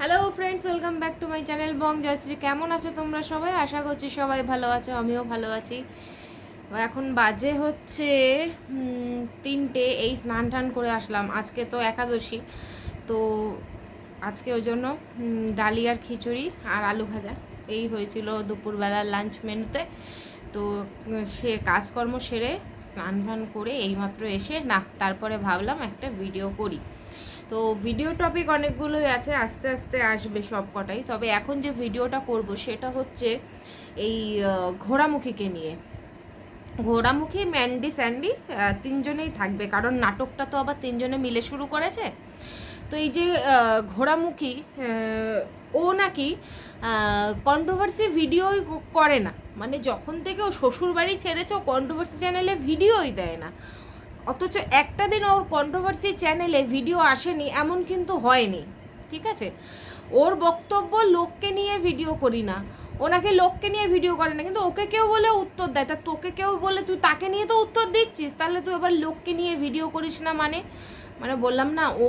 Hello friends welcome back to my channel Bong Joyshree কেমন আছো তোমরা সবাই? আশা করছি সবাই ভালো আছো, আমিও ভালো আছি। এখন বাজে হচ্ছে তিনটে, এই স্নান টান করে আসলাম। আজকে তো একাদশী, তো আজকে ওই জন্য ডালিয়ার খিচুড়ি আর আলু ভাজা। এই হয়েছিল দুপুরবেলার লাঞ্চ মেনুতে তো সে কাজকর্ম সেরে স্নান ফান করে এইমাত্র এসে, না, তারপরে ভাবলাম একটা ভিডিও করি। তো ভিডিও টপিক অনেকগুলোই আছে, আস্তে আস্তে আসবে সব কটাই তবে এখন যে ভিডিওটা করব সেটা হচ্ছে এই ঘোড়ামুখীকে নিয়ে। ঘোড়ামুখী, ম্যান্ডি, স্যান্ডি তিনজনেই থাকবে, কারণ নাটকটা তো আবার তিনজনে মিলে শুরু করেছে। তো এই যে ঘোড়ামুখী ও নাকি কন্ট্রোভার্সি ভিডিওই করে না। মানে যখন থেকে ও শ্বশুর বাড়ি ছেড়েছে, ও কন্ট্রোভার্সি চ্যানেলে ভিডিওই দেয় না। অথচ একটা দিন ওর কন্ট্রোভার্সি চ্যানেলে ভিডিও আসেনি, এমন কিন্তু হয়নি। ঠিক আছে? ওর বক্তব্য লোককে নিয়ে ভিডিও করি না। ওনাকে লোককে নিয়ে ভিডিও করে না। কিন্তু ওকে কেউ বলে উত্তর দেয়। তা তোকে কেউ বলে, তুই তাকে নিয়ে তো উত্তর দিচ্ছিস? তাহলে তুই এবার লোককে নিয়ে ভিডিও করিস না মানে? মানে বললাম না, ও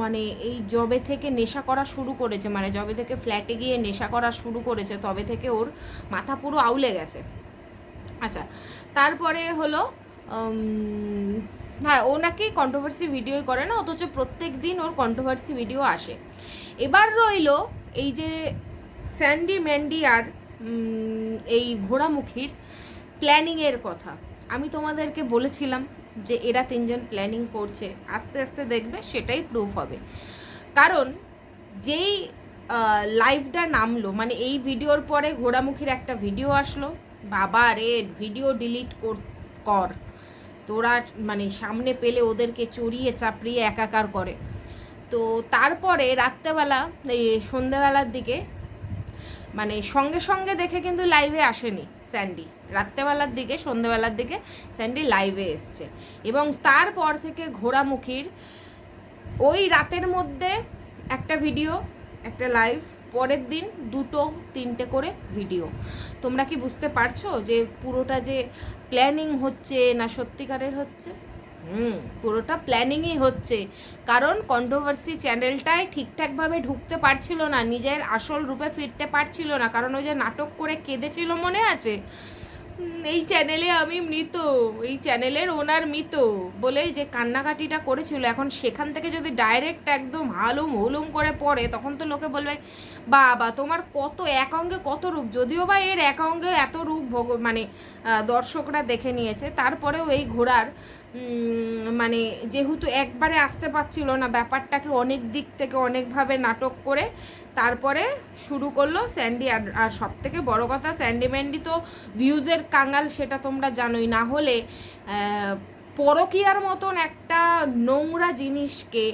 মানে এই জবে থেকে নেশা করা শুরু করেছে। মানে জবে থেকে ফ্ল্যাটে গিয়ে নেশা করা শুরু করেছে। তবে থেকে ওর মাথা পুরো আউলে গেছে। আচ্ছা তারপরে হলো হ্যাঁ ও নাকি কন্ট্রোভার্সি ভিডিওই করে না, অথচ প্রত্যেক দিন ওর কন্ট্রোভার্সি ভিডিও আসে। এবার রইল এই যে স্যান্ডি ম্যান্ডি আর এই ঘোড়ামুখীর প্ল্যানিংয়ের কথা। আমি তোমাদেরকে বলেছিলাম যে এরা তিনজন প্ল্যানিং করছে। আস্তে আস্তে দেখবে সেটাই প্রুফ হবে। কারণ যেই লাইভটা নামলো মানে এই ভিডিওর পরে ঘোড়ামুখীর একটা ভিডিও আসলো, বাবা রে ভিডিও ডিলিট কর। তোরা মানে সামনে পেলে ওদেরকে চড়িয়ে চাপড়িয়ে একাকার করে। তো তারপরে রাত্রেবেলা, এই সন্ধেবেলার দিকে মানে সঙ্গে সঙ্গে দেখে কিন্তু লাইভে আসেনি স্যান্ডি। রাত্রেবেলার দিকে সন্ধ্যেবেলার দিকে স্যান্ডি লাইভে এসছে। এবং তারপর থেকে ঘোড়ামুখীর ওই রাতের মধ্যে একটা ভিডিও একটা লাইভ পরের দিন দুটো তিনটে করে ভিডিও তোমরা কি বুঝতে পারছ যে পুরোটা যে প্ল্যানিং হচ্ছে না সত্যিকারের হচ্ছে? হুম। পুরোটা প্ল্যানিংই হচ্ছে। কারণ কন্ট্রোভার্সি চ্যানেলটায় ঠিকঠাকভাবে ঢুকতে পারছিল না নিজের আসল রূপে ফিরতে পারছিল না। কারণ ওই যে নাটক করে কেঁদেছিল মনে আছে? এই চ্যানেলে আমি মৃত, এই চ্যানেলের ওনার মৃত বলে যে কান্নাকাটিটা করেছিল। এখন সেখান থেকে যদি ডাইরেক্ট একদম হালুম হুলুম করে পড়ে, তখন তো লোকে বলবে, বাবা, তোমার কত এক অঙ্গে কত রূপ? যদিও বা এর এক অঙ্গে এত রূপ ভগ মানে দর্শকরা দেখে নিয়েছে। তারপরেও এই ঘোড়ার মানে যেহেতু একবারে আসতে পারছিল না, ব্যাপারটাকে অনেক দিক থেকে অনেকভাবে নাটক করে তারপরে শুরু করল স্যান্ডি। আর সব থেকে বড় কথা, স্যান্ডি ম্যান্ডি তো ভিউজের কাঙ্গাল সেটা তোমরা জানোই। না হলে পরকীয়ার মতন একটা নোংরা জিনিসকে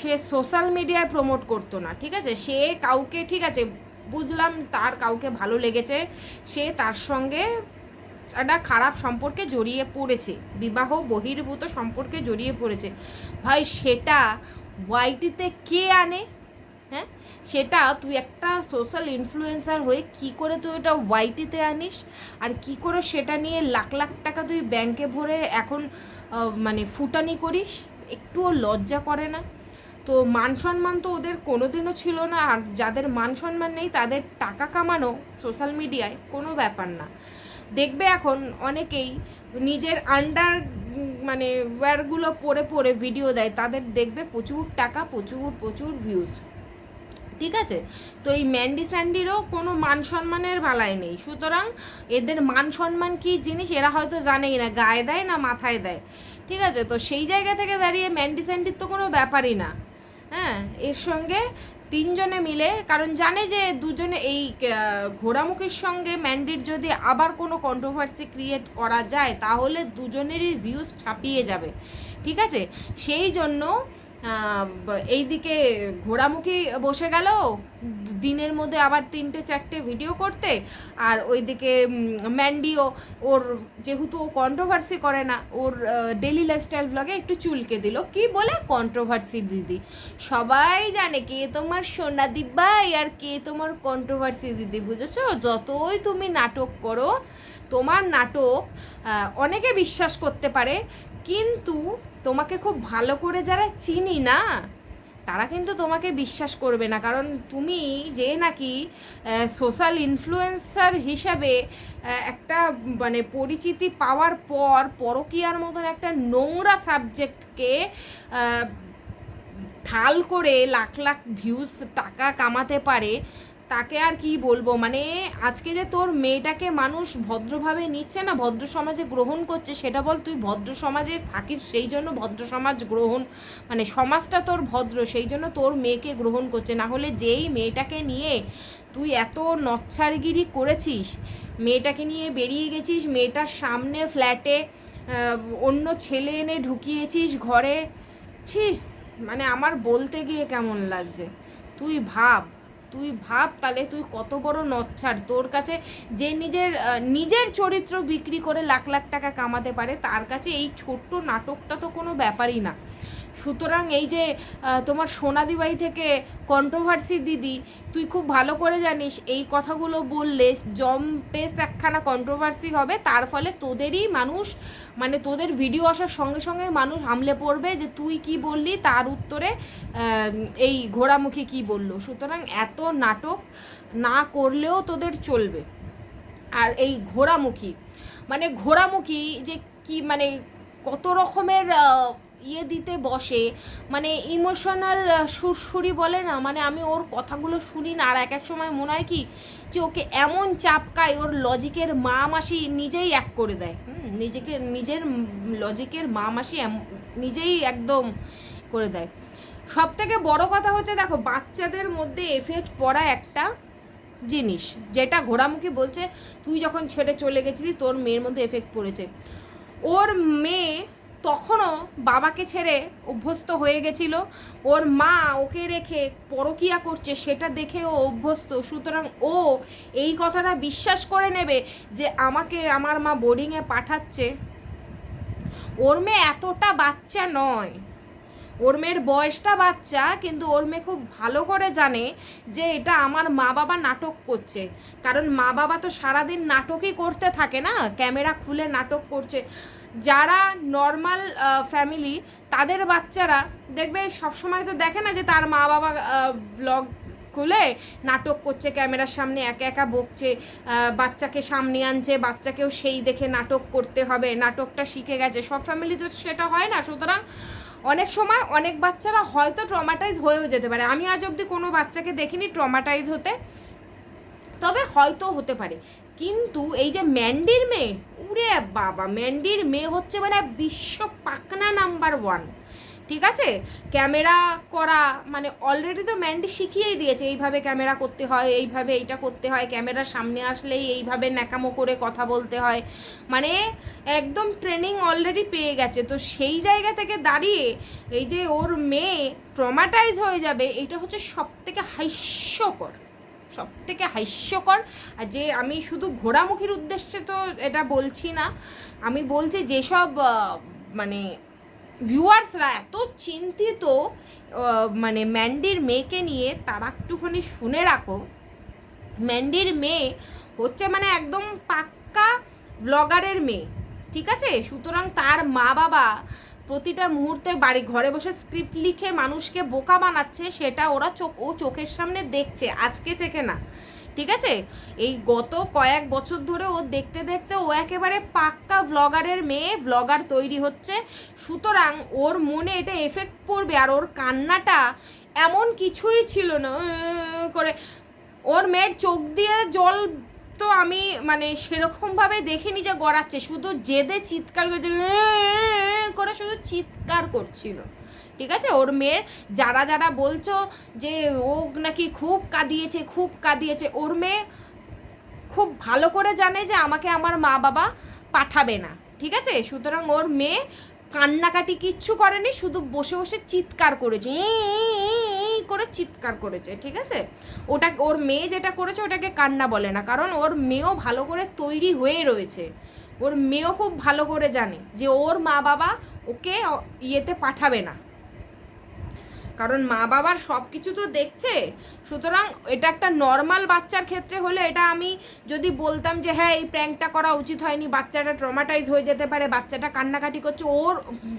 সে সোশ্যাল মিডিয়ায় প্রমোট করতো না, ঠিক আছে? সে কাউকে, ঠিক আছে, বুঝলাম তার কাউকে ভালো লেগেছে, সে তার সঙ্গে একটা খারাপ সম্পর্কে জড়িয়ে পড়েছে, বিবাহ বহির্ভূত সম্পর্কে জড়িয়ে পড়েছে। ভাই, সেটা ওয়াইটিতে কে আনে? হ্যাঁ? সেটা তুই একটা সোশ্যাল ইনফ্লুয়েন্সার হয়ে কি করে তুই ওটা ওয়াইটিতে আনিস? আর কি করে সেটা নিয়ে লাখ লাখ টাকা তুই ব্যাংকে ভরে এখন মানে ফুটানি করিস? একটুও লজ্জা করে না। তো মান সম্মান তো ওদের কোনোদিনও ছিল না। আর যাদের মান সম্মান নেই, তাদের টাকা কামানো সোশ্যাল মিডিয়ায় কোনো ব্যাপার না। দেখবে এখন অনেকেই নিজের আন্ডার মানে ওয়্যারগুলো পরে পরে ভিডিও দেয়, তাদের দেখবে প্রচুর টাকা, প্রচুর প্রচুর ভিউজ ঠিক আছে? তো এই ম্যান্ডি স্যান্ডিরও কোনো মান সম্মানের বালাই নেই। সুতরাং এদের মান সম্মান কী জিনিস এরা হয়তো জানেই না, গায়ে দেয় না মাথায় দেয়। ঠিক আছে? তো সেই জায়গা থেকে দাঁড়িয়ে ম্যান্ডি স্যান্ডির তো কোনো ব্যাপারই না। হ্যাঁ এর সঙ্গে তিনজনে মিলে, কারণ জানে যে দুজনে এই ঘোড়ামুখের সঙ্গে ম্যান্ডির যদি আবার কোনো কন্ট্রোভার্সি ক্রিয়েট করা যায়, তাহলে দুজনেরই ভিউজ ছাপিয়ে যাবে। ঠিক আছে? সেই জন্য এইদিকে ঘোড়ামুখী বসে গেল। দিনের মধ্যে আবার তিনটে, চারটে ভিডিও করতে। আর ওইদিকে ম্যান্ডিও ওর যেহেতু ও কন্ট্রোভার্সি করে না, ওর ডেলি লাইফস্টাইল ব্লগে একটু চুলকে দিল। কি বলে? কন্ট্রোভার্সি দিদি। সবাই জানে কে তোমার সোনা দিব্যাই আর কে তোমার কন্ট্রোভার্সি দিদি, বুঝেছ? যতই তুমি নাটক করো, তোমার নাটক অনেকে বিশ্বাস করতে পারে। কিন্তু তোমাকে খুব ভালো করে যারা চিনি না, তারা কিন্তু তোমাকে বিশ্বাস করবে না। কারণ তুমি যে নাকি সোশ্যাল ইনফ্লুয়েন্সার হিসাবে একটা মানে পরিচিতি পাওয়ার পর পরকীয়ার মতন একটা নোংরা সাবজেক্টকে ঢাল করে লাখ লাখ ভিউজ টাকা কামাতে পারে তাকে আর কি বলব? মানে আজকে যে তোর মেয়েটাকে মানুষ ভদ্রভাবে নিচ্ছে না, ভদ্র সমাজে গ্রহণ করছে, সেটা বল তুই ভদ্র সমাজে থাকিস, সেই জন্য ভদ্র সমাজ গ্রহণ মানে সমাজটা তোর ভদ্র, সেই জন্য তোর মেয়েকে গ্রহণ করছে। না হলে যেই মেয়েটাকে নিয়ে তুই এত নচ্ছারগিরি করেছিস, মেয়েটাকে নিয়ে বেরিয়ে গেছিস, মেয়েটার সামনে ফ্ল্যাটে অন্য ছেলে এনে ঢুকিয়েছিস ঘরে, ছি মানে আমার বলতে গিয়ে কেমন লাগছে? তুই ভাব। তুই ভাব তাহলে তুই কত বড় নচ্ছার? তোর কাছে যে নিজের নিজের চরিত্র বিক্রি করে লাখ লাখ টাকা কামাতে পারে, তার কাছে এই ছোট্ট নাটকটা তো কোনো ব্যাপারই না। সুতরাং এই যে তোমার সোনাদিবাই থেকে কন্ট্রোভার্সি দিদি, তুই খুব ভালো করে জানিস, এই কথাগুলো বললে জম্পেস একখানা কন্ট্রোভার্সি হবে, তার ফলে তোদেরই মানুষ মানে তোদের ভিডিও আসার সঙ্গে সঙ্গে মানুষ হামলে পড়বে যে তুই কি বললি, তার উত্তরে এই ঘোড়ামুখী কি বলল। সুতরাং এত নাটক না করলেও তোদের চলবে। আর এই ঘোড়ামুখী মানে ঘোড়ামুখী যে কি মানে কত রকমের ইয়ে দিতে বসে মানে ইমোশনাল সুরসুরি বলে না মানে আমি ওর কথাগুলো শুনি না আর এক এক সময় মনে হয় কি যে ওকে এমন চাপকায় ওর লজিকের মা মাসি নিজেই এক করে দেয় হুম, নিজেকে নিজের লজিকের মা মাসি নিজেই একদম করে দেয়। সব থেকে বড় কথা হচ্ছে দেখো বাচ্চাদের মধ্যে এফেক্ট পড়া একটা জিনিস যেটা ঘোড়ামুখী বলছে তুই যখন ছেড়ে চলে গেছিলি তোর মেয়ের মধ্যে এফেক্ট পড়েছে। ওর মেয়ে তখনও বাবাকে ছেড়ে অভ্যস্ত হয়ে গেছিল। ওর মা ওকে রেখে পরকিয়া করছে, সেটা দেখে ও অভ্যস্ত। সুতরাং ও এই কথাটা বিশ্বাস করে নেবে যে আমাকে আমার মা বোর্ডিংয়ে পাঠাচ্ছে। ওর মেয়ে এতটা বাচ্চা নয়। ওর মেয়ের বয়সটা বাচ্চা, কিন্তু ওর মেয়ে খুব ভালো করে জানে যে এটা আমার মা বাবা নাটক করছে। কারণ মা বাবা তো সারাদিন নাটকই করতে থাকে না, ক্যামেরা খুলে নাটক করছে। যারা নর্মাল ফ্যামিলি তাদের বাচ্চারা দেখবে সবসময় তো দেখে না যে তার মা বাবা ব্লগ খুলে নাটক করছে, ক্যামেরার সামনে একা একা বকছে বাচ্চাকে সামনে আনছে, বাচ্চাকেও সেই দেখে নাটক করতে হবে, নাটকটা শিখে গেছে। সব ফ্যামিলি তো সেটা হয় না, সুতরাং অনেক সময় অনেক বাচ্চারা হয়তো ট্রমাটাইজ হয়েও যেতে পারে। আমি আজ অবধি কোনো বাচ্চাকে দেখিনি ট্রমাটাইজ হতে। তবে হয়তো হতে পারে। কিন্তু এই যে ম্যান্ডির মেয়ে উরে বাবা, ম্যান্ডির মেয়ে হচ্ছে মানে বিশ্ব পাকনা নাম্বার ওয়ান। ঠিক আছে? ক্যামেরা করা মানে অলরেডি তো ম্যান্ডি শিখিয়েই দিয়েছে, এইভাবে ক্যামেরা করতে হয়, এইভাবে এইটা করতে হয় ক্যামেরার সামনে আসলেই এইভাবে ন্যাকামো করে কথা বলতে হয়। মানে একদম ট্রেনিং অলরেডি পেয়ে গেছে। তো সেই জায়গা থেকে দাঁড়িয়ে এই যে ওর মেয়ে ট্রমাটাইজ হয়ে যাবে এটা হচ্ছে সব থেকে হাস্যকর। সব থেকে হাস্যকর। আর যে আমি শুধু ঘোড়ামুখীর উদ্দেশ্যে তো এটা বলছি না, আমি বলছি যেসব মানে ভিউয়ার্সরা এত চিন্তিত মানে ম্যান্ডির মেয়েকে নিয়ে তারা একটুখানি শুনে রাখো। ম্যান্ডির মেয়ে হচ্ছে মানে একদম পাক্কা ব্লগারের মেয়ে, ঠিক আছে? সুতরাং তার মা বাবা প্রতিটা মুহূর্তে বাড়ি ঘরে বসে স্ক্রিপ্ট লিখে মানুষকে বোকা বানাচ্ছে, সেটা ওরা চোখ, ও চোখের সামনে দেখছে, আজকে থেকে না। ঠিক আছে? এই গত কয়েক বছর ধরে ও দেখতে দেখতে ও একেবারে পাক্কা ভ্লগারের মেয়ে ভ্লগার তৈরি হচ্ছে। সুতরাং ওর মনে এটা এফেক্ট পড়বে আর ওর কান্নাটা এমন কিছুই ছিল না করে। ওর মেয়ের চোখ দিয়ে জল তো আমি মানে সেরকমভাবে দেখিনি যে গড়াচ্ছে, শুধু জেদে চিৎকার করছিল করে শুধু চিৎকার করছিল। ঠিক আছে? ওর মেয়ের যারা যারা বলছো যে ও নাকি খুব কাঁদিয়েছে খুব কাঁদিয়েছে, ওর মেয়ে খুব ভালো করে জানে যে আমাকে আমার মা বাবা পাঠাবে না। ঠিক আছে? সুতরাং ওর মেয়ে কান্নাকাটি কিচ্ছু করেনি, শুধু বসে বসে চিৎকার করেছে করে চিৎকার করেছে, ঠিক আছে? ওটা, ওর মেয়ে যেটা করেছে ওটাকে কান্না বলে না, কারণ ওর মেয়েও ভালো করে তৈরি হয়ে রয়েছে। ওর মেয়েও খুব ভালো করে জানে যে ওর মা বাবা ওকে ইয়েতে পাঠাবে না। কারণ মা বাবার সব কিছু তো দেখছে। সুতরাং এটা একটা নর্মাল বাচ্চার ক্ষেত্রে হলে এটা আমি যদি বলতাম যে হ্যাঁ এই প্র্যাঙ্কটা করা উচিত হয়নি, বাচ্চাটা ট্রমাটাইজ হয়ে যেতে পারে, বাচ্চাটা কান্নাকাটি করছে। ওর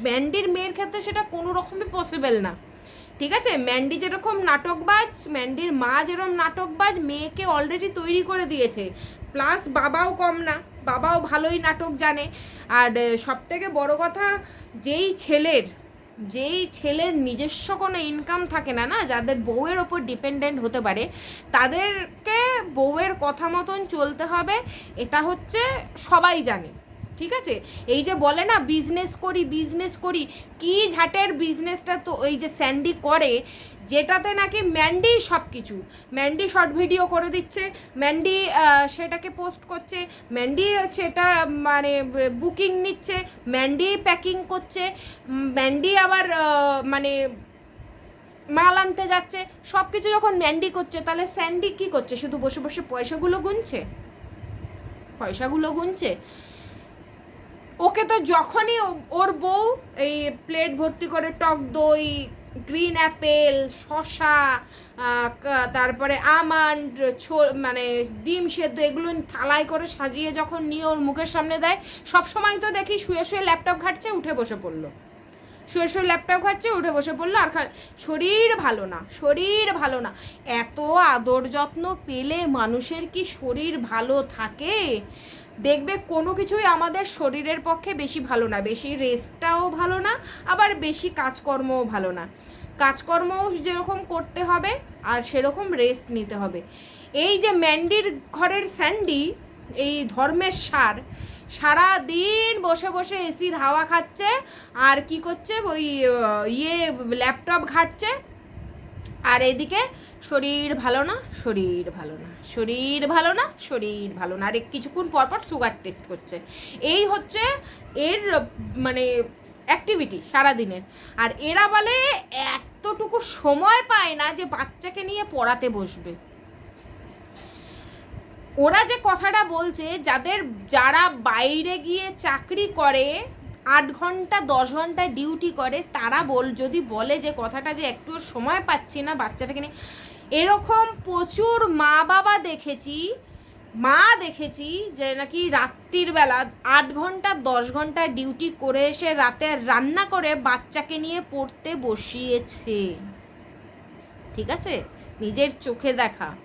ম্যান্ডির মেয়ের ক্ষেত্রে সেটা কোনো রকমই পসিবল না। ঠিক আছে? ম্যান্ডি যেরকম নাটকবাজ ম্যান্ডির মা যেরকম নাটকবাজ, মেয়েকে অলরেডি তৈরি করে দিয়েছে। প্লাস বাবাও কম না, বাবাও ভালোই নাটক জানে। আর সব থেকে বড় কথা, যেই ছেলের যেই ছেলের নিজস্ব কোনো ইনকাম থাকে না না? যাদের বউয়ের ওপর ডিপেন্ডেন্ট হতে পারে, তাদেরকে বউয়ের কথা মতন চলতে হবে, এটা হচ্ছে সবাই জানে, ঠিক আছে? এই যে বলে না বিজনেস করি বিজনেস করি, কি ঝাটের বিজনেসটা তো এই যে স্যান্ডি করে যেটাতে নাকি ম্যান্ডি সব কিছু ম্যান্ডি শর্ট ভিডিও করে দিচ্ছে, ম্যান্ডি সেটাকে পোস্ট করছে, ম্যান্ডি সেটা মানে বুকিং নিচ্ছে, ম্যান্ডি প্যাকিং করছে ম্যান্ডি আবার মানে মাল আনতে যাচ্ছে সব কিছু যখন ম্যান্ডি করছে, তাহলে স্যান্ডি কি করছে? শুধু বসে বসে পয়সাগুলো গুনছে? পয়সাগুলো গুনছে? ওকে তো যখনই ওর বউ এই প্লেট ভর্তি করে, টক দই গ্রিন অ্যাপেল শশা তারপরে আমন্ড মানে ডিম সেদ্ধ এগুলো থালায় করে সাজিয়ে যখন নিয়ে ওর মুখের সামনে দেয়, সব সময় তো দেখি শুয়ে শুয়ে ল্যাপটপ ঘাটছে, উঠে বসে পড়ল। শুয়ে শুয়ে ল্যাপটপ খাচ্ছে উঠে বসে পড়ল, আর শরীর ভালো না, শরীর ভালো না। এত আদর যত্ন পেলে মানুষের কি শরীর ভালো থাকে? দেখবে কোনো কিছুই আমাদের শরীরের পক্ষে বেশি ভালো না, বেশি রেস্টটাও ভালো না, আবার বেশি কাজকর্মও ভালো না। কাজকর্মও যেরকম করতে হবে আর সেরকম রেস্ট নিতে হবে। এই যে ম্যান্ডির ঘরের স্যান্ডি এই ধর্মের সার সারা দিন বসে বসে এসির হাওয়া খাচ্ছে আর কি করছে? ওই ইয়ে ল্যাপটপ ঘাটছে। আর এদিকে শরীর ভালো না, শরীর ভালো না। শরীর ভালো না, শরীর ভালো না। আর কিছুক্ষণ পর পর সুগার টেস্ট করছে। এই হচ্ছে এর মানে অ্যাক্টিভিটি সারাদিনের। আর এরা বলে এতটুকু সময় পায় না যে বাচ্চাকে নিয়ে পড়াতে বসবে। ওরা যে কথাটা বলছে, যাদের, যারা বাইরে গিয়ে চাকরি করে আট ঘণ্টা, দশ ঘণ্টা ডিউটি করে, তারা বল, যদি বলে যে কথাটা যে একটু সময় পাচ্ছি না বাচ্চাটাকে নিয়ে, এরকম প্রচুর মা বাবা দেখেছি, মা দেখেছি যে নাকি রাত্রির বেলা আট ঘণ্টা, দশ ঘণ্টা ডিউটি করে এসে রাতে রান্না করে বাচ্চাকে নিয়ে পড়তে বসিয়েছে। ঠিক আছে? নিজের চোখে দেখা।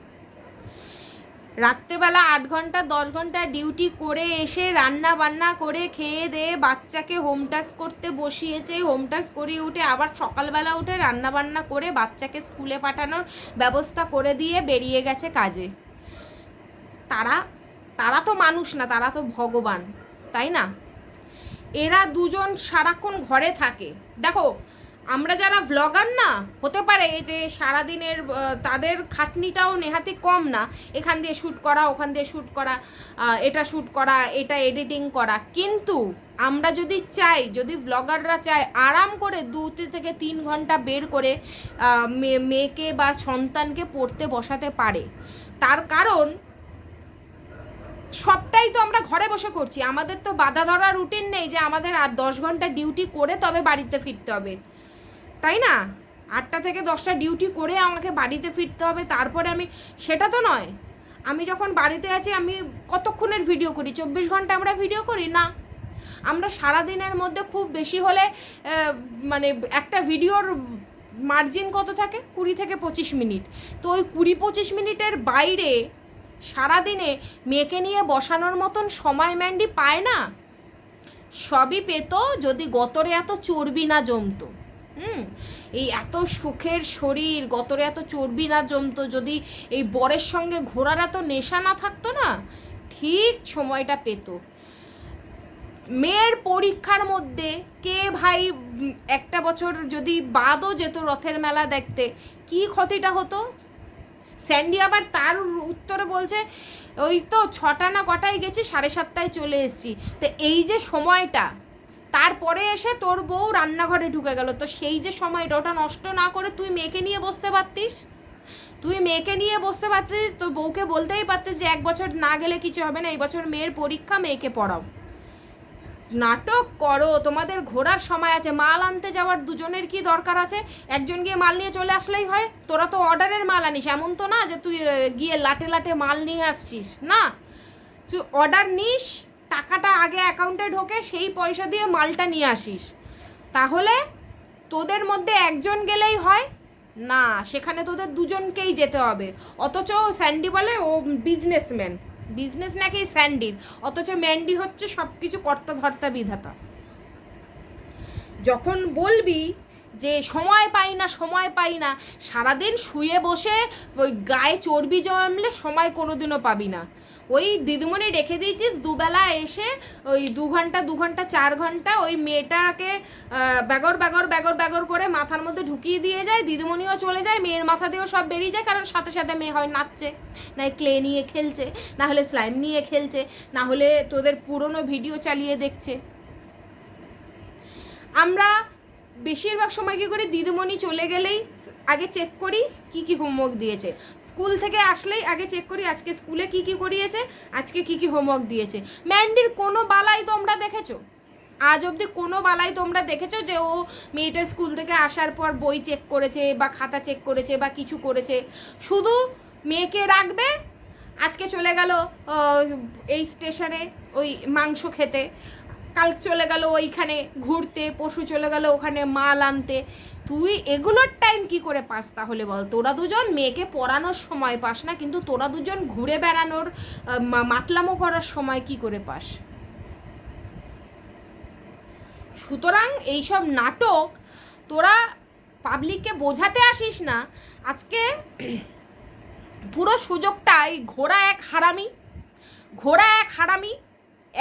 রাত্রেবেলা আট ঘণ্টা, দশ ঘণ্টা ডিউটি করে এসে রান্না বান্না করে খেয়ে দিয়ে বাচ্চাকে হোম টাস্ক করতে বসিয়েছে। হোম টাস্ক করিয়ে উঠে আবার সকালবেলা উঠে রান্না বান্না করে বাচ্চাকে স্কুলে পাঠানোর ব্যবস্থা করে দিয়ে বেরিয়ে গেছে কাজে। তারা তারা তো মানুষ না, তারা তো ভগবান, তাই না? এরা দুজন সারাক্ষণ ঘরে থাকে। দেখো আমরা যারা ভ্লগার না, হতে পারে যে সারাদিনের তাদের খাটনিটাও নেহাতি কম না। এখান দিয়ে শ্যুট করা, ওখান দিয়ে শ্যুট করা এটা শ্যুট করা, এটা এডিটিং করা। কিন্তু আমরা যদি চাই, যদি ব্লগাররা চায় আরাম করে দু থেকে তিন ঘণ্টা বের করে মেয়ে- মেয়েকে বা সন্তানকে পড়তে বসাতে পারে। তার কারণ, সবটাই তো আমরা ঘরে বসে করছি। আমাদের তো বাধা ধরা রুটিন নেই যে আমাদের আর দশ ঘণ্টা ডিউটি করে তবে বাড়িতে ফিরতে হবে। তাই না? আটটা থেকে দশটা ডিউটি করে আমাকে বাড়িতে ফিরতে হবে, তারপরে আমি, সেটা তো নয়। আমি যখন বাড়িতে আছি, আমি কতক্ষণের ভিডিও করি? চব্বিশ ঘণ্টা আমরা ভিডিও করি? না। আমরা সারাদিনের মধ্যে খুব বেশি হলে মানে একটা ভিডিওর মার্জিন কত থাকে? কুড়ি থেকে পঁচিশ মিনিট। তো ওই কুড়ি পঁচিশ মিনিটের বাইরে সারাদিনে মেয়েকে নিয়ে বসানোর মতন সময় ম্যান্ডি পায় না? সবই পেত যদি গতরে এত চর্বি না জমতো। হুম, এই এত সুখের শরীর, গতরে এত চর্বি না জমতো, যদি এই বরের সঙ্গে ঘোরার এত নেশা না থাকতো না, ঠিক সময়টা পেত। মেয়ের পরীক্ষার মধ্যে কে ভাই একটা বছর যদি বাদও যেত রথের মেলা দেখতে, কি ক্ষতিটা হতো? স্যান্ডি আবার তার উত্তরে বলছে, ওই তো ছটা না কটায় গেছি, সাড়ে সাতটায় চলে এসেছি। তো এই যে সময়টা তারপরে এসে তোর বউ রান্নাঘরে ঢুকে গেল। তো সেই যে সময়টা, ওটা নষ্ট না করে তুই মেয়েকে নিয়ে বসতে পারতিস? তুই মেয়েকে নিয়ে বসতে পারতিস, তোর বউকে বলতেই পারতিস যে এক বছর না গেলে কিছু হবে না, এই বছর মেয়ের পরীক্ষা মেয়েকে পড়াও। নাটক করো, তোমাদের ঘোরার সময় আছে, মাল আনতে যাওয়ার দুজনের কি দরকার আছে? একজন গিয়ে মাল নিয়ে চলে আসলেই হয়। তোরা তো অর্ডারের মাল আনিস, এমন তো না যে তুই গিয়ে লাটে লাটে মাল নিয়ে আসছিস, না? তুই অর্ডার নিস টাকাটা আগে অ্যাকাউন্টে ঢোকে, সেই পয়সা দিয়ে মালটা নিয়ে আসিস। তাহলে তোদের মধ্যে একজন গেলেই হয়। না, সেখানে তোদের দুজনকেই যেতে হবে। অথচ স্যান্ডি বলে ও বিজনেসম্যান বিজনেস নাকি স্যান্ডির অথচ ম্যান্ডি হচ্ছে সব কিছু কর্তা ধর্তা বিধাতা। যখন বলবি যে সময় পাই না, সময় পাই না, সারাদিন শুয়ে বসে ওই গায়ে চর্বি জমলে সময় কোনোদিনও পাবি না। ওই দিদিমণি রেখে দিয়েছিস, দুবেলা এসে ওই দু ঘণ্টা দু ঘণ্টা, চার ঘণ্টা ওই মেয়েটাকে ব্যাগর ব্যাগর ব্যাগর ব্যাগর করে মাথার মধ্যে ঢুকিয়ে দিয়ে যায়, দিদিমণিও চলে যায়, মেয়ের মাথা দিয়েও সব বেরিয়ে যায়, কারণ সাথে সাথে মেয়ে হয় নাচছে, না ক্লে নিয়ে খেলছে, না হলে স্লাইম নিয়ে খেলছে, না হলে তোদের পুরনো ভিডিও চালিয়ে দেখছে। আমরা বেশিরভাগ সময় কী করি, দিদিমণি চলে গেলেই আগে চেক করি, কি কি হোমওয়ার্ক দিয়েছে। স্কুল থেকে আসলেই আগে চেক করি আজকে স্কুলে কি কি করিয়েছে, আজকে কি কি হোমওয়ার্ক দিয়েছে। ম্যান্ডির কোনো বালাই তোমরা দেখেছ? আজ অবধি কোনো বালাই তোমরা দেখেছ যে ও মেয়েটার স্কুল থেকে আসার পর বই চেক করেছে বা খাতা চেক করেছে বা কিছু করেছে? শুধু মেয়েকে রাখবে, আজকে চলে গেল এই স্টেশনে ওই মাংস খেতে। কাল চলে গেল ওইখানে ঘুরতে পশু চলে গেল ওখানে মাল আনতে। তুই এগুলোর টাইম কি করে পাস তাহলে বল? তোরা দুজন মেয়েকে পড়ানোর সময় পাস না, কিন্তু তোরা দুজন ঘুরে বেড়ানোর মাতলামো করার সময় কি করে পাস? সুতরাং এইসব নাটক তোরা পাবলিককে বোঝাতে আসিস না। আজকে পুরো সুযোগটাই ঘোড়া এক হারামি, ঘোড়া এক হারামি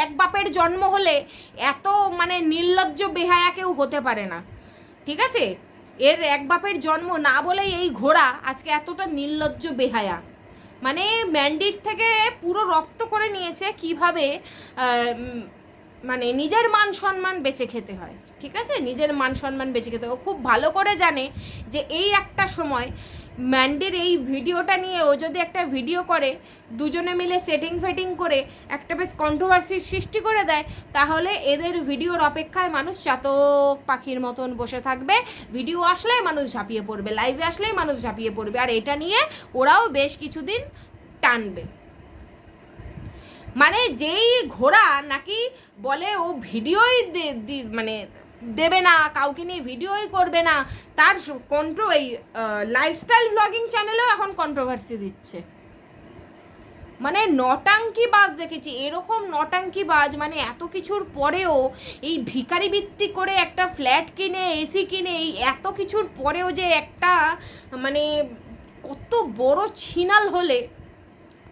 এক বাপের জন্ম হলে এত মানে নির্লজ্জ বেহায়া কেউ হতে পারে না। ঠিক আছে? এর এক বাপের জন্ম না বলেই এই ঘোড়া আজকে এতটা নির্লজ্জ বেহায়া। মানে ম্যান্ডির থেকে পুরো রপ্ত করে নিয়েছে কীভাবে মানে নিজের মান সম্মান বেঁচে খেতে হয়। ঠিক আছে? নিজের মান সম্মান বেঁচে খেতে হয়। ও খুব ভালো করে জানে যে এই একটা সময় ম্যান্ডির এই ভিডিওটা নিয়ে ও যদি একটা ভিডিও করে, দুজনে মিলে সেটিং ফেটিং করে একটা বেশ কন্ট্রোভার্সির সৃষ্টি করে দেয়, তাহলে এদের ভিডিওর অপেক্ষায় মানুষ চাতক পাখির মতন বসে থাকবে। ভিডিও আসলেই মানুষ ঝাঁপিয়ে পড়বে লাইভে আসলেই মানুষ ঝাঁপিয়ে পড়বে। আর এটা নিয়ে ওরাও বেশ কিছুদিন টানবে। মানে যেই ঘোড়া নাকি বলে ও ভিডিওই মানে দেবে না, কাউকে নিয়ে ভিডিওই করবে না। তার কন্ট্রো এই লাইফস্টাইল ব্লগিং চ্যানেলেও এখন কন্ট্রোভার্সি দিচ্ছে। মানে নটাঙ্কি বাজ দেখেছি। এরকম নটাঙ্কি বাজ মানে এত কিছুর পরেও এই ভিখারি ভিত্তি করে একটা ফ্ল্যাট কিনে এসি কিনে, এই এত কিছুর পরেও যে একটা মানে কত বড় ছিনাল হলে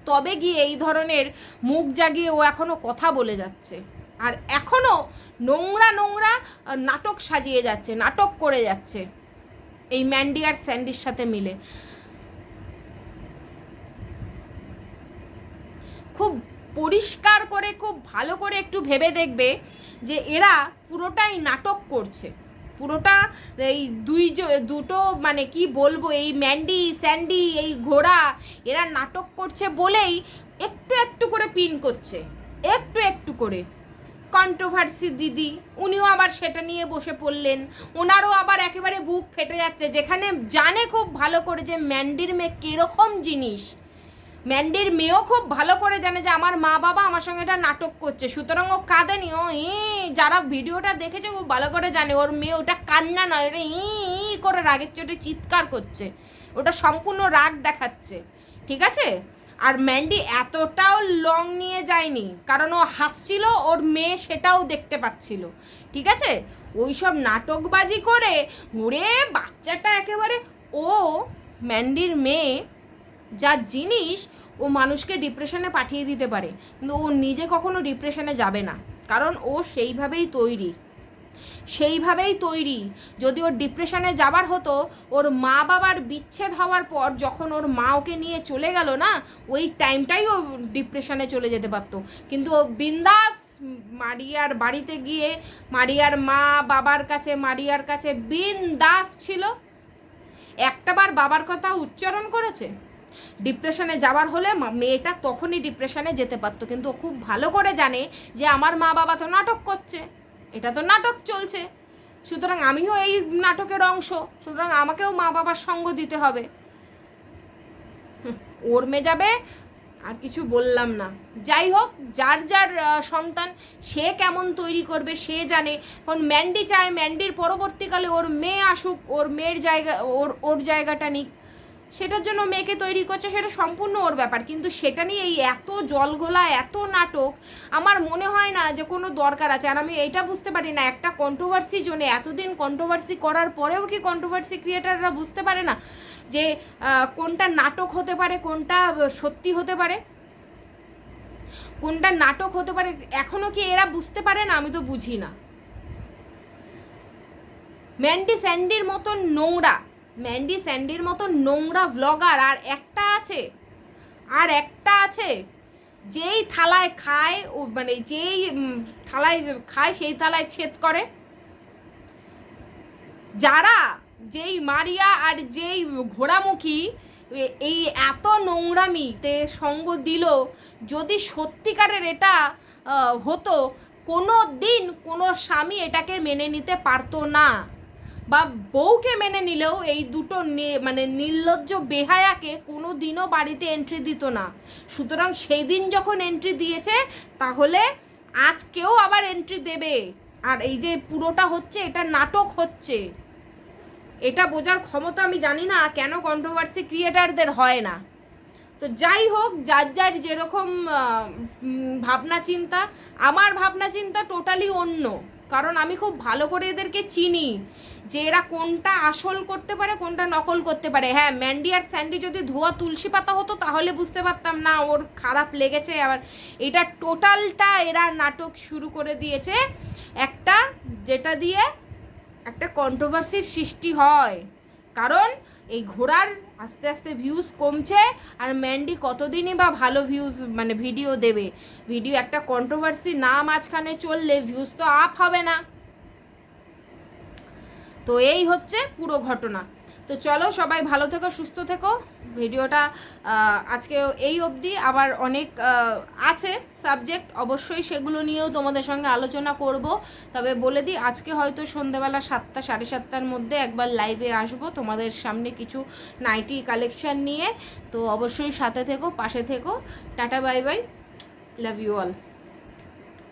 তবে গিয়ে এই ধরনের মুখ জাগিয়ে ও এখনও কথা বলে যাচ্ছে। আর এখনও নোংরা নোংরা নাটক সাজিয়ে যাচ্ছে, নাটক করে যাচ্ছে। এই ম্যান্ডি আর স্যান্ডির সাথে মিলে। খুব পরিষ্কার করে, খুব ভালো করে একটু ভেবে দেখবে যে এরা পুরোটাই নাটক করছে। পুরোটা এই দুই দুটো মানে কি বলব, এই ম্যান্ডি, স্যান্ডি, এই ঘোড়া, এরা নাটক করছে বলেই একটু একটু করে পিন করছে। একটু একটু করে। কন্ট্রোভার্সি দিদি। উনিও আবার সেটা নিয়ে বসে পড়লেন। ওনারও আবার একেবারে বুক ফেটে যাচ্ছে। যেখানে জানে খুব ভালো করে যে ম্যান্ডির মেয়ে কীরকম জিনিস। ম্যান্ডির মেয়েও খুব ভালো করে জানে যে আমার মা বাবা আমার সঙ্গে এটা নাটক করছে। সুতরাং ও কাঁদেনি ও ই, যারা ভিডিওটা দেখেছে খুব ভালো করে জানে। ওর মেয়ে ওটা কান্না নয়, ওটা ই করে রাগের চোটে চিৎকার করছে। ওটা সম্পূর্ণ রাগ দেখাচ্ছে। ঠিক আছে? আর ম্যান্ডি এতটাও লং নিয়ে যায়নি, কারণ ও হাসছিল, ওর মেয়ে সেটাও দেখতে পাচ্ছিল। ঠিক আছে? ওই সব নাটকবাজি করে ওরে বাচ্চাটা একেবারে, ও ম্যান্ডির মেয়ে যা জিনিস ও মানুষকে ডিপ্রেশনে পাঠিয়ে দিতে পারে, কিন্তু ও নিজে কখনো ডিপ্রেশনে যাবে না, কারণ ও সেইভাবেই তৈরি। সেইভাবেই তৈরি। যদি ওর ডিপ্রেশনে যাবার হতো, ওর মা বাবার বিচ্ছেদ হওয়ার পর যখন ওর মা ওকে নিয়ে চলে গেল না, ওই টাইমটাই ও ডিপ্রেশনে চলে যেতে পারতো। কিন্তু ও বিন্দাস মারিয়ার বাড়িতে গিয়ে, মারিয়ার মা বাবার কাছে, মারিয়ার কাছে বিন্দাস ছিল। একটাবার বাবার কথা উচ্চারণ করেছে। ডিপ্রেশনে যাওয়ার হলে মেয়েটা তখনই ডিপ্রেশনে যেতে পারতো। কিন্তু ও খুব ভালো করে জানে যে আমার মা বাবা তো নাটক করছে। এটা তো নাটক চলছে। সুতরাং আমিও এই নাটকের অংশ, সুতরাং আমাকেও মা বাবার সঙ্গ দিতে হবে। ওর যাবে, আর কিছু বললাম না। যাই হোক, যার যার সন্তান, সে কেমন তৈরি করবে সে জানে। কারণ ম্যান্ডি চায়, ম্যান্ডির পরবর্তীকালে ওর মেয়ে আসুক, ওর মেয়ের জায়গা, ওর ওর জায়গাটা নিক। সেটার জন্য মেয়েকে তৈরি করছে, সেটা সম্পূর্ণ ওর ব্যাপার। কিন্তু সেটা নিয়ে এই এত জলঘোলা, এত নাটক, আমার মনে হয় না যে কোনো দরকার আছে। আর আমি এইটা বুঝতে পারি না, একটা কন্ট্রোভার্সি জন্য এতদিন কন্ট্রোভার্সি করার পরেও কি কন্ট্রোভার্সি ক্রিয়েটাররা বুঝতে পারে না যে কোনটা নাটক হতে পারে, কোনটা সত্যি হতে পারে? কোনটা নাটক হতে পারে, এখনও কি এরা বুঝতে পারে না? আমি তো বুঝি না। ম্যান্ডি স্যান্ডির মতন নোংরা ম্যান্ডি স্যান্ডির মতো নোংরা ভ্লগার আর একটা আছে, আর একটা আছে, যেই থালায় খায় ও মানে যেই থালায় খায় সেই থালায় ছেদ করে। যারা যেই মারিয়া আর যেই ঘোড়ামুখী এই এত নোংরামিতে সঙ্গ দিল, যদি সত্যিকারের এটা হতো, কোনো দিন কোনো স্বামী এটাকে মেনে নিতে পারতো না। বা বউকে মেনে নিলেও এই দুটো মানে নির্লজ্জ বেহায়াকে কোনো দিনও বাড়িতে এন্ট্রি দিত না। সুতরাং সেই দিন যখন এন্ট্রি দিয়েছে, তাহলে আজকেও আবার এন্ট্রি দেবে। আর এই যে পুরোটা হচ্ছে, এটা নাটক হচ্ছে। এটা বোঝার ক্ষমতা আমি জানি না, কেন কন্ট্রোভার্সি ক্রিয়েটারদের হয় না। তো যাই হোক, যার যার যেরকম ভাবনা চিন্তা, আমার ভাবনা চিন্তা টোটালি অন্য। কারণ আমি খুব ভালো করে এদেরকে চিনি যে এরা কোনটা আসল করতে পারে, কোনটা নকল করতে পারে। হ্যাঁ ম্যান্ডি আর স্যান্ডি যদি ধোয়া তুলসী পাতা হতো তাহলে বুঝতে পারতাম না, ওর খারাপ লেগেছে। আবার এটা টোটালটা এরা নাটক শুরু করে দিয়েছে একটা, যেটা দিয়ে একটা কন্ট্রোভার্সির সৃষ্টি হয়। কারণ এই ঘোড়ার আস্তে আস্তে ভিউজ কমছে আর ম্যান্ডি কতদিনই বা ভালো ভিউজ মানে ভিডিও দেবে? ভিডিও একটা কন্ট্রোভার্সি না মাঝখানে চললে ভিউজ তো আপ হবে না। তো এই হচ্ছে পুরো ঘটনা। তো চলো সবাই ভালো থেকো, সুস্থ থেকো। ভিডিওটা আজকে এই অবধি। আবার অনেক আছে সাবজেক্ট অবশ্যই সেগুলো নিয়েও তোমাদের সঙ্গে আলোচনা করব। তবে বলে দিই, আজকে হয়তো সন্ধেবেলা সাতটা, সাড়ে সাতটার মধ্যে একবার লাইভে আসব তোমাদের সামনে কিছু নাইটি কালেকশন নিয়ে। তো অবশ্যই সাথে থেকো, পাশে থেকো। Tata bye bye love you all